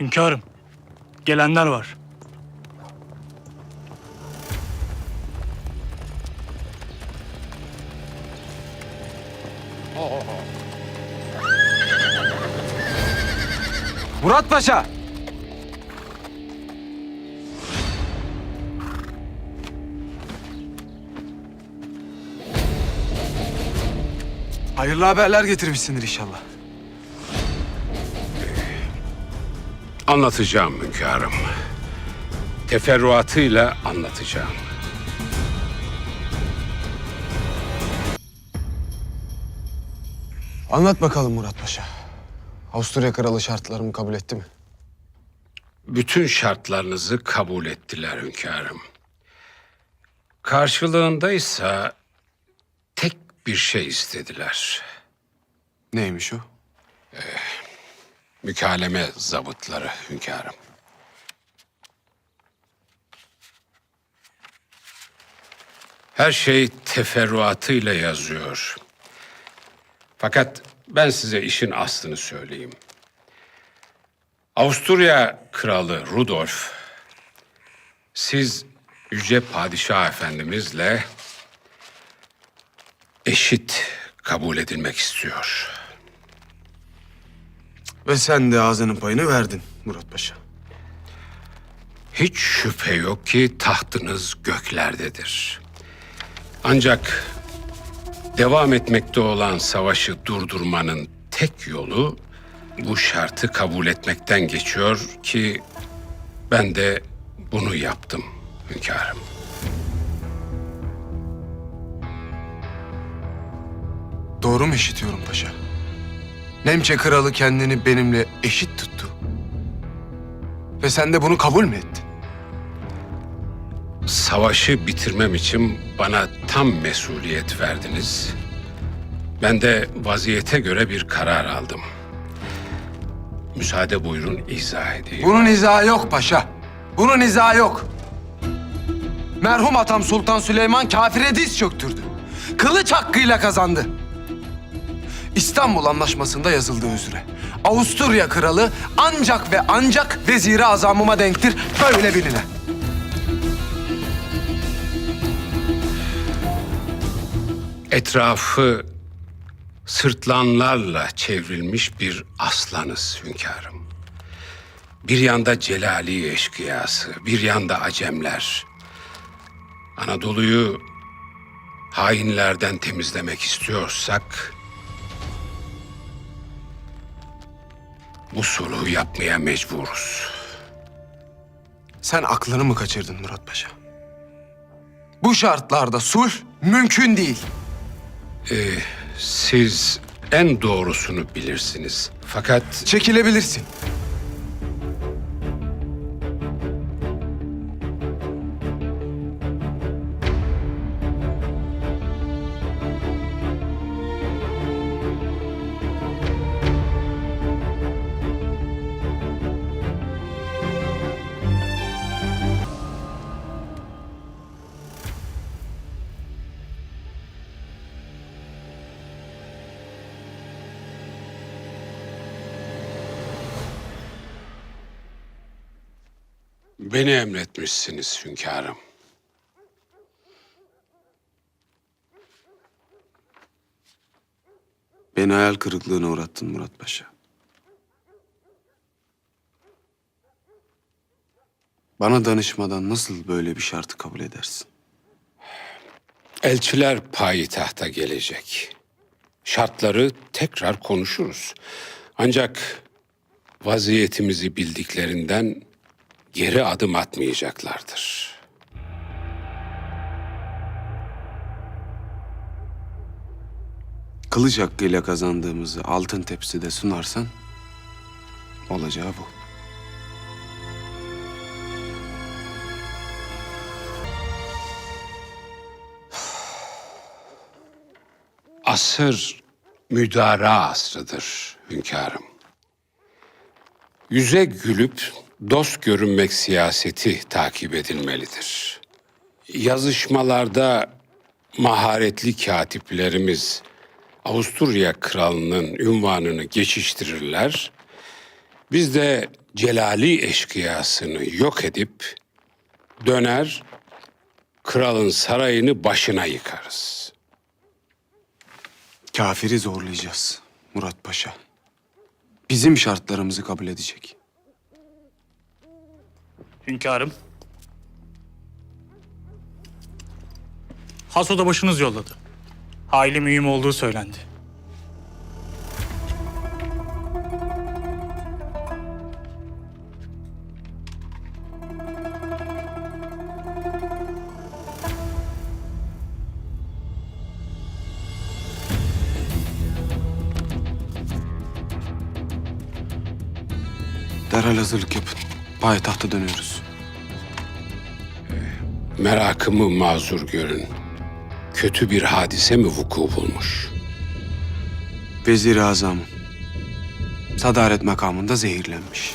Hünkârım, gelenler var. Murat Paşa! Hayırlı haberler getirmişsindir inşallah. Anlatacağım hünkârım. Teferruatıyla anlatacağım. Anlat bakalım Murat Paşa. Avusturya kralı şartlarımı kabul etti mi? Bütün şartlarınızı kabul ettiler hünkârım. Karşılığında ise tek bir şey istediler. Neymiş o? Mükaleme zabıtları hünkârım. Her şey teferruatıyla yazıyor. Fakat ben size işin aslını söyleyeyim. Avusturya kralı Rudolf, siz Yüce Padişah Efendimizle eşit kabul edilmek istiyor. Ve sen de ağzının payını verdin Murat Paşa. Hiç şüphe yok ki tahtınız göklerdedir. Ancak devam etmekte olan savaşı durdurmanın tek yolu bu şartı kabul etmekten geçiyor ki ben de bunu yaptım hünkârım. Doğru mu işitiyorum paşa? Nemçe kralı kendini benimle eşit tuttu. Ve sen de bunu kabul mü ettin? Savaşı bitirmem için bana tam mesuliyet verdiniz. Ben de vaziyete göre bir karar aldım. Müsaade buyurun izah edeyim. Bunun izahı yok paşa. Bunun izahı yok. Merhum atam Sultan Süleyman kafire diz çöktürdü. Kılıç hakkıyla kazandı. İstanbul Anlaşması'nda yazıldığı üzere. Avusturya kralı ancak ve ancak veziri azamıma denktir. Böyle biline. Etrafı sırtlanlarla çevrilmiş bir aslanız hünkârım. Bir yanda Celali eşkıyası, bir yanda Acemler. Anadolu'yu hainlerden temizlemek istiyorsak... ...bu sulhu yapmaya mecburuz. Sen aklını mı kaçırdın Murat Paşa? Bu şartlarda sulh mümkün değil. Siz en doğrusunu bilirsiniz. Fakat Çekilebilirsin. Beni emretmişsiniz hünkârım. Beni hayal kırıklığına uğrattın Murat Paşa. Bana danışmadan nasıl böyle bir şartı kabul edersin? Elçiler payitahta gelecek. Şartları tekrar konuşuruz. Ancak vaziyetimizi bildiklerinden geri adım atmayacaklardır. Kılıç hakkıyla kazandığımızı altın tepside sunarsan olacağı bu. Asır müdara asrıdır hünkârım. Yüze gülüp dost görünmek siyaseti takip edilmelidir. Yazışmalarda maharetli katiplerimiz Avusturya kralının ünvanını geçiştirirler. Biz de Celali eşkıyasını yok edip döner kralın sarayını başına yıkarız. Kafiri zorlayacağız Murat Paşa. Bizim şartlarımızı kabul edecek. Hünkârım. Has başınız yolladı. Hayli mühim olduğu söylendi. Derhal hazırlık yapın. Payitahta dönüyoruz. Merakımı mazur görün. Kötü bir hadise mi vuku bulmuş? Vezir-i Azam sadaret makamında zehirlenmiş.